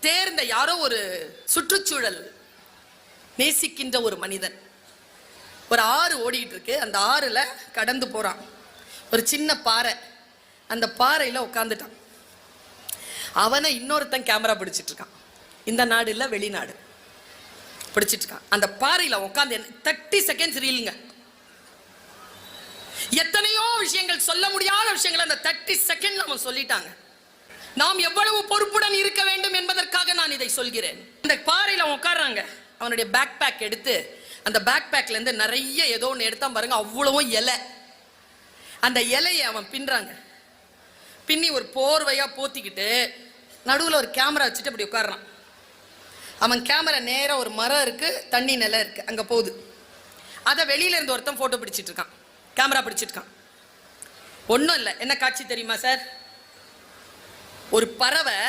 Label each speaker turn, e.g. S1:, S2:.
S1: தேர்ந்த யாரோ ஒரு சுற்றுச்சூழல் நேசிக்கின்ற ஒரு மனிதன். ஒரு ஆறு ஓடிட்டு இருக்கு. அந்த ஆறுல கடந்து போறான். ஒரு சின்ன பாறை. அந்த பாறையில உட்காந்துட்டான் அவனை இன்னொருத்தன் கேமரா பிடிச்சிட்டு இருக்கான். இந்த நாடு இல்ல வெளிநாடு. பிடிச்சிட்டு இருக்கான். அந்த பாறையில உட்காந்து தேர்ட்டி செகண்ட்ஸ் ரீலுங்க எத்தனையோ விஷயங்கள் சொல்ல முடியாத விஷயங்களை அந்த தேர்ட்டி செகண்ட் அவன் சொல்லிட்டாங்க. நாம் எவ்வளவு பொறுப்புடன் இருக்க வேண்டும் என்பதற்காக நான் இதை சொல்கிறேன். இந்த பாறையில் அவன் உட்கார்றாங்க. அவனுடைய பேக் பேக் எடுத்து அந்த பேக் பேக்ல இருந்து நிறைய ஏதோ ஒன்று எடுத்தான் பாருங்க அவ்வளவும் இலை. அந்த இலையை அவன் பின்றாங்க பின்னி ஒரு போர்வையா போத்திக்கிட்டு நடுவில் ஒரு கேமரா வச்சுட்டு அப்படி உட்காடுறான் அவன் கேமரா நேராக ஒரு மரம் இருக்கு தண்ணி நிலை இருக்கு அங்கே போகுது. அதை வெளியில இருந்து ஒருத்தன் போட்டோ பிடிச்சிட்டு இருக்கான். கேமரா பிடிச்சிட்டு இருக்கான். ஒன்றும் இல்லை. என்ன காட்சி தெரியுமா சார் ஒரு பறவை